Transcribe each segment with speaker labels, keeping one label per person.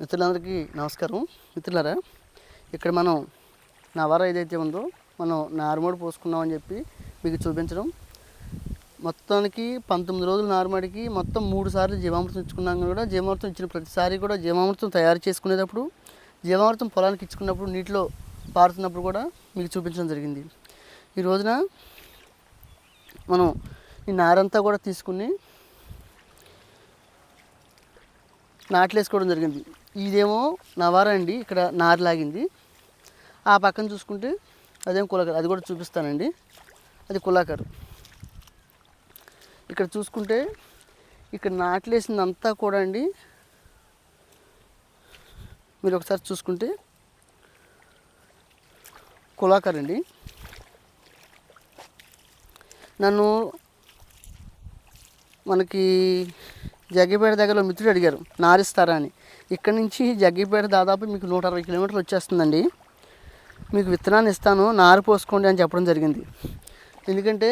Speaker 1: మిత్రులందరికీ నమస్కారం. మిత్రులారా ఇక్కడ మనం నవర ఏదైతే ఉందో మనం నారుమడి పోసుకున్నామని చెప్పి మీకు చూపించడం. మొత్తానికి పంతొమ్మిది రోజులు నారుమడికి మొత్తం మూడు సార్లు జీవామృతం ఇచ్చుకున్నాం కూడా జీవామృతం ఇచ్చిన ప్రతిసారి కూడా జీవామృతం తయారు చేసుకునేటప్పుడు జీవామృతం పొలానికి ఇచ్చుకున్నప్పుడు నీటిలో పారుతున్నప్పుడు కూడా మీకు చూపించడం జరిగింది. ఈ రోజున మనం ఈ నారంతా కూడా తీసుకుని నాట్లేసుకోవడం జరిగింది. ఇదేమో నవారా అండి ఇక్కడ నారు లాగింది. ఆ పక్కన చూసుకుంటే అదేం కులాకర్ అది కూడా చూపిస్తానండి. అది కులాకర్. ఇక్కడ చూసుకుంటే ఇక్కడ నాట్లేసిందంతా కూడా అండి మీరు ఒకసారి చూసుకుంటే కులాకర్ అండి నన్ను మనకి జగ్గిపేట దగ్గరలో మిత్రుడు అడిగారు నారిస్తారా అని. ఇక్కడ నుంచి జగ్గిపేట దాదాపు మీకు నూట అరవై కిలోమీటర్లు వచ్చేస్తుందండి. మీకు విత్తనాన్ని ఇస్తాను నారు పోసుకోండి అని చెప్పడం జరిగింది. ఎందుకంటే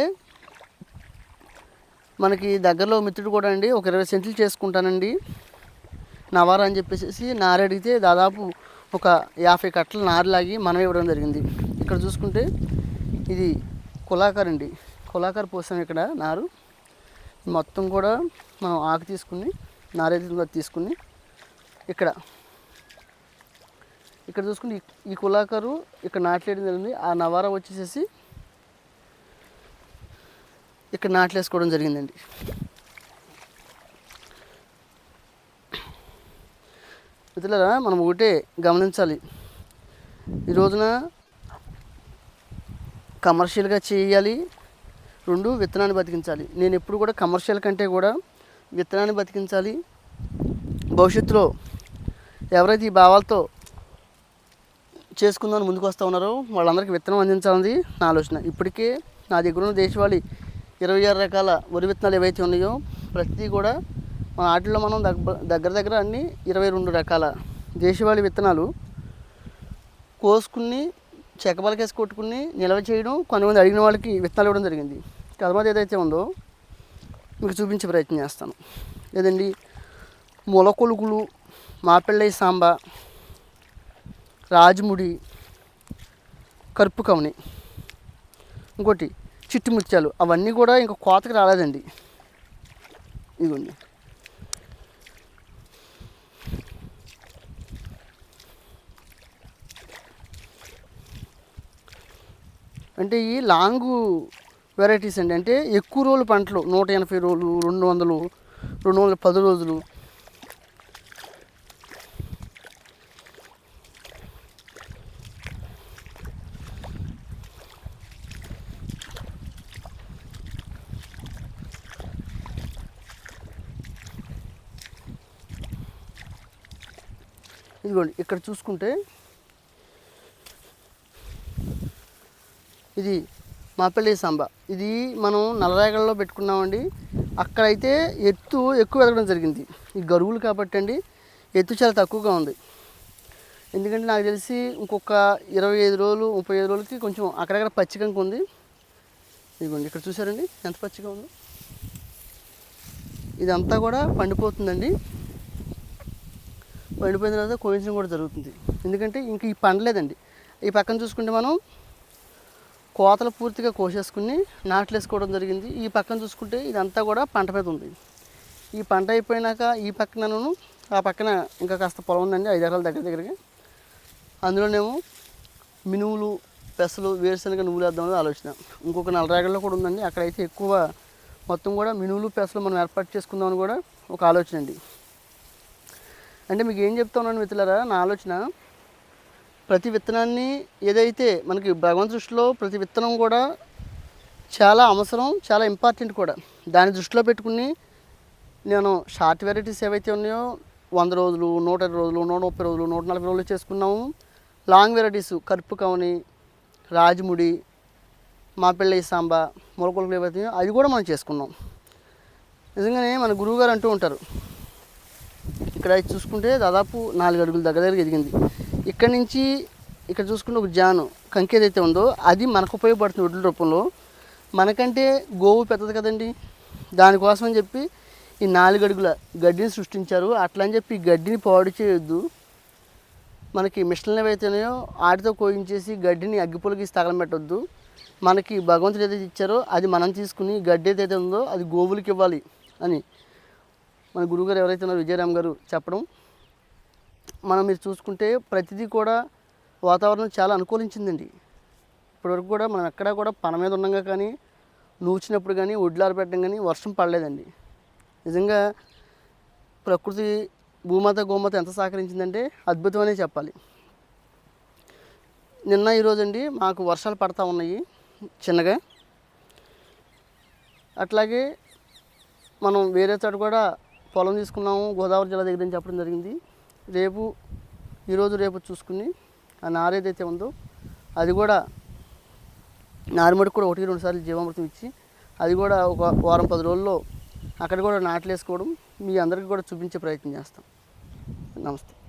Speaker 1: మనకి దగ్గరలో మిత్రుడు కూడా అండి ఒక ఇరవై సెంట్లు చేసుకుంటానండి నవార అని చెప్పేసి నారు అడిగితే దాదాపు ఒక యాభై కట్టలు నారు లాగి మనం ఇవ్వడం జరిగింది. ఇక్కడ చూసుకుంటే ఇది కులాకర్ అండి. కులాకర్ పోసాం ఇక్కడ నారు. మొత్తం కూడా మనం ఆకు తీసుకుని నారేది తీసుకుని ఇక్కడ. ఇక్కడ చూసుకుని ఈ- కులాకారు కులాకరు ఇక్కడ నాట్లేయడం జరిగింది. ఆ నవారా వచ్చేసేసి ఇక్కడ నాట్లేసుకోవడం జరిగిందండి. మిత్రులరా మనం ఒకటే గమనించాలి. ఈ రోజున కమర్షియల్గా చేయాలి రెండు విత్తనాన్ని బతికించాలి. నేను ఎప్పుడు కూడా కమర్షియల్ కంటే కూడా విత్తనాన్ని బతికించాలి. భవిష్యత్తులో ఎవరైతే ఈ భావాలతో చేసుకుందామని ముందుకు వస్తూ ఉన్నారో వాళ్ళందరికీ విత్తనం అందించాలని నా ఆలోచన. ఇప్పటికే నా దగ్గర ఉన్న దేశవాళీ ఇరవై ఆరు రకాల వరి విత్తనాలు ఏవైతే ఉన్నాయో ప్రతిదీ కూడా మన వాటిలో మనం దగ్గర దగ్గర అన్ని ఇరవై రెండు రకాల దేశవాళీ విత్తనాలు కోసుకుని చెక్కబలకేసి కొట్టుకుని నిల్వ చేయడం కొంతమంది అడిగిన వాళ్ళకి విత్తనాలు ఇవ్వడం జరిగింది. కదమది ఏదైతే ఉందో మీకు చూపించే ప్రయత్నం చేస్తాను. లేదండి మొలకొలుగులు మాపిళ్ళై సాంబ రాజముడి కరుపు కవని. ఇంకోటి చిట్టి ముత్యాలు. అవన్నీ కూడా ఇంకా కోతకు రాలేదండి. ఇదిగోండి. అంటే ఈ లాంగు వెరైటీస్ అండి అంటే ఎక్కువ రోజులు పంటలు నూట ఎనభై రోజులు రెండు వందలు రెండు వందల పది రోజులు. ఇదిగోండి ఇక్కడ చూసుకుంటే ఇది మాపల్లి సాంబ. ఇది మనం నల్లరేగల్లో పెట్టుకున్నామండి. అక్కడైతే ఎత్తు ఎక్కువ ఎదగడం జరిగింది. ఈ గరువులు కాబట్టి అండి ఎత్తు చాలా తక్కువగా ఉంది. ఎందుకంటే నాకు తెలిసి ఇంకొక ఇరవై ఐదు రోజులు ముప్పై ఐదు రోజులకి కొంచెం అక్కడక్కడ పచ్చికంక ఉంది. ఇదిగోండి ఇక్కడ చూసారండి? ఎంత పచ్చిగా ఉందో. ఇదంతా కూడా పండిపోతుందండి. పండిపోయిన తర్వాత కోయించడం కూడా జరుగుతుంది. ఎందుకంటే ఇంక ఈ పండలేదండి. ఈ పక్కన చూసుకుంటే మనం కోతలు పూర్తిగా కోసేసుకుని నాట్లు వేసుకోవడం జరిగింది. ఈ పక్కన చూసుకుంటే ఇదంతా కూడా పంట మీద ఉంది. ఈ పంట అయిపోయినాక ఈ పక్కనను ఆ పక్కన ఇంకా కాస్త పొలం ఉందండి ఐదు ఎకరాల దగ్గర దగ్గరికి అందులోనేమో మినువులు పెసలు వేరుశనగ నువ్వులు వేద్దామని ఆలోచన. ఇంకొక నలరేగల్లో కూడా ఉందండి. అక్కడైతే ఎక్కువ మొత్తం కూడా మినువులు పెసలు మనం ఏర్పాటు చేసుకుందామని కూడా ఒక ఆలోచన అండి. అంటే మీకు ఏం చెప్తా ఉన్నాను మిత్రులారా నా ఆలోచన ప్రతి విత్తనాన్ని ఏదైతే మనకి భగవంతు దృష్టిలో ప్రతి విత్తనం కూడా చాలా అవసరం చాలా ఇంపార్టెంట్ కూడా. దాని దృష్టిలో పెట్టుకుని నేను షార్ట్ వెరైటీస్ ఏవైతే ఉన్నాయో వంద రోజులు నూట ఇరవై రోజులు నూట ముప్పై రోజులు నూట నలభై రోజులు చేసుకున్నాము. లాంగ్ వెరైటీస్ కరుపు కవని రాజముడి మాపిళ్ళ సాంబ మొలకొలకలు ఏవైతే అది కూడా మనం చేసుకున్నాం. నిజంగానే మన గురువుగారు అంటూ ఉంటారు. ఇక్కడ చూసుకుంటే దాదాపు నాలుగు అడుగుల దగ్గర దగ్గర ఎదిగింది. ఇక్కడ నుంచి ఇక్కడ చూసుకుంటే ఒక జాను కంకి ఏదైతే ఉందో అది మనకు ఉపయోగపడుతుంది వడ్ల రూపంలో. మనకంటే గోవు పెద్దది కదండి. దానికోసం అని చెప్పి ఈ నాలుగు అడుగుల గడ్డిని సృష్టించారు. అట్లా అని చెప్పి గడ్డిని పాడు చేయొద్దు. మనకి మిషన్లు ఏవైతేనాయో వాటితో కోయించేసి గడ్డిని అగ్గిపులకి తగలబెట్టొద్దు మనకి భగవంతుడు ఏదైతే ఇచ్చారో అది మనం తీసుకుని గడ్డి ఏదైతే ఉందో అది గోవులకి ఇవ్వాలి అని మన గురువుగారు ఎవరైతే ఉన్నారో విజయరామ్ గారు చెప్పడం. మనం మీరు చూసుకుంటే ప్రతిదీ కూడా వాతావరణం చాలా అనుకూలించిందండి. ఇప్పటివరకు కూడా మనం ఎక్కడా కూడా పన మీద ఉండగా కానీ నూచినప్పుడు కానీ ఒడ్లారు పెట్టడం కానీ వర్షం పడలేదండి. నిజంగా ప్రకృతి భూమాత గోమాత ఎంత సహకరించిందంటే అద్భుతమనే చెప్పాలి. నిన్న ఈరోజండి అండి మాకు వర్షాలు పడతా ఉన్నాయి చిన్నగా. అట్లాగే మనం వేరే చోట కూడా పొలం తీసుకున్నాము గోదావరి జిల్లా దగ్గర నుంచి చెప్పడం జరిగింది. రేపు ఈరోజు రేపు చూసుకుని ఆ నార ఏదైతే ఉందో అది కూడా నారుమడికి కూడా ఒకటి రెండు సార్లు జీవామృతం ఇచ్చి అది కూడా ఒక వారం పది రోజుల్లో అక్కడ కూడా నాట్లేసుకోవడం మీ అందరికీ కూడా చూపించే ప్రయత్నం చేస్తాం. నమస్తే.